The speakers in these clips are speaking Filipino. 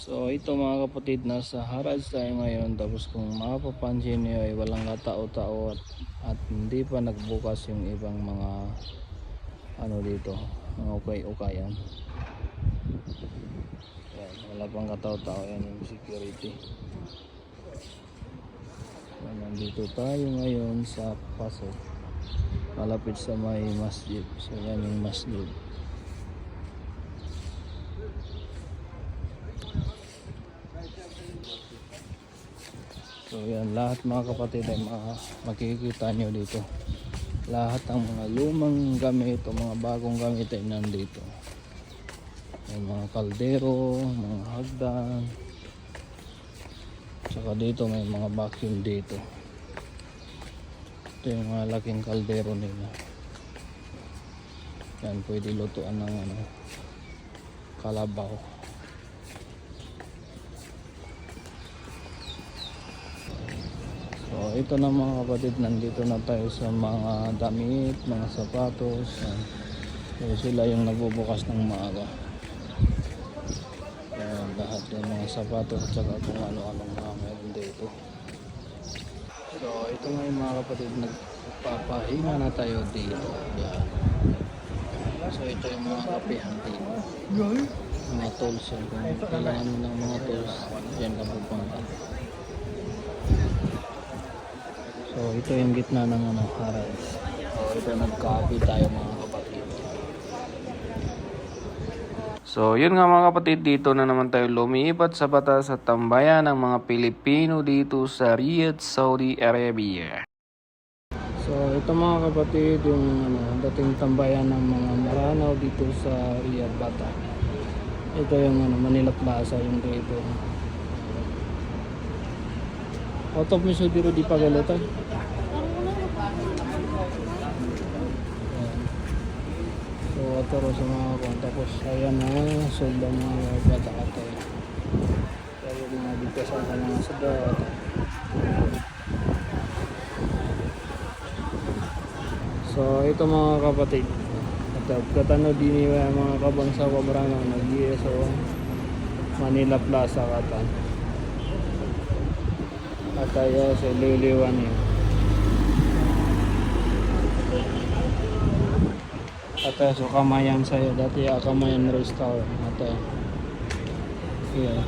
So ito mga kapatid, nasa Harads tayo ngayon tapos kung mapapansin niyo ay walang katao-tao at, at hindi pa nagbukas yung ibang mga ano dito, mga ukay-ukayan. Yan, wala pang katao-tao yan yung security. Yan, nandito tayo ngayon sa Pasok. Malapit sa may masjid. So yan yung masjid. So yan, lahat mga kapatid ay mga makikita nyo dito. Lahat ng mga lumang gamit o mga bagong gamit ay nandito. May mga kaldero, mga hagdan. Tsaka dito may mga vacuum dito. Ito yung mga laking kaldero nila. Yan, pwede lutuan ng ano, kalabaw. So ito na mga kapatid, nandito na tayo sa mga damit, mga sapatos. So sila yung nagbubukas ng maaga. Yan, lahat ng mga sapatos at saka kung ano-anong mga meron dito. So ito nga yung mga kapatid, nagpapahinga na tayo dito. Yan. So ito yung mga kapihan dito. Mga tools yan. Kung kailangan mo ng mga tools, yan ka pupunta. So ito yung gitna ng ano, Harrods. So ito nagkapi tayo mga kapatid. So, yun nga mga kapatid, dito na naman tayo lumipat sa batas at tambayan ng mga Pilipino dito sa Riyadh, Saudi Arabia. So ito mga kapatid yung ano, dating tambayan ng mga Maranaw dito sa Riyadh Bata. Ito yung ano, Manila Plaza yung dito. Out of miso diro di pagalota. So ito ro sa mga kwan. Tapos ayan na sobrang mga bata ata. Kaya yung mga dito sa mga sadat. So ito mga kapatid. At katano din yung mga kabang sa Wabrano nag so Manila Plaza kata. At tayo sa Liliwan yun. At tayo sa Kamayan sa'yo. Dati yung Kamayan Restaurant. At tayo. Yeah.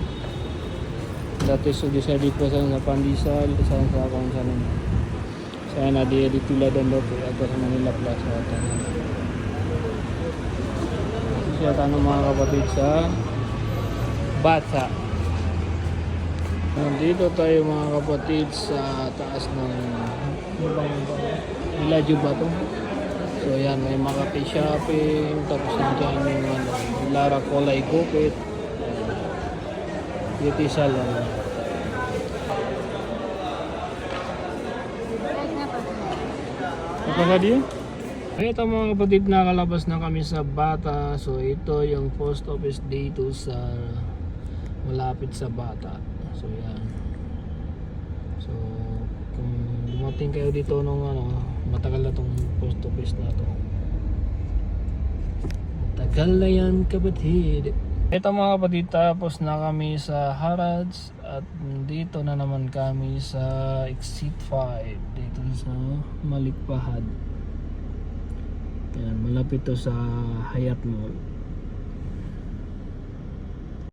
Dati sa di po sa Pandisal, sa sa kung saan saya na di di tuladan daw po ato sa Manila Plaza ato. Siya tanong mga kapatid sa Bata. Nandito tayo mga kapatid sa taas ng Villaggio ba to? So yan, may mga shopping, tapos nandiyan yung ano, Lara Colay Gupit, Beauty Salon. Apa ka dia? Ito mga kapatid, nakalabas na kami sa Bata. So ito yung post office dito sa malapit sa Bata. So yan. So kung dumating kayo dito nung ano, matagal na tong post office na to. Matagal na yan kapatid. Ito mga kapatid, tapos na kami sa Harads at dito na naman kami sa Exit 5 dito sa Malikpahad. Yan, malapit to sa Hayat Mall.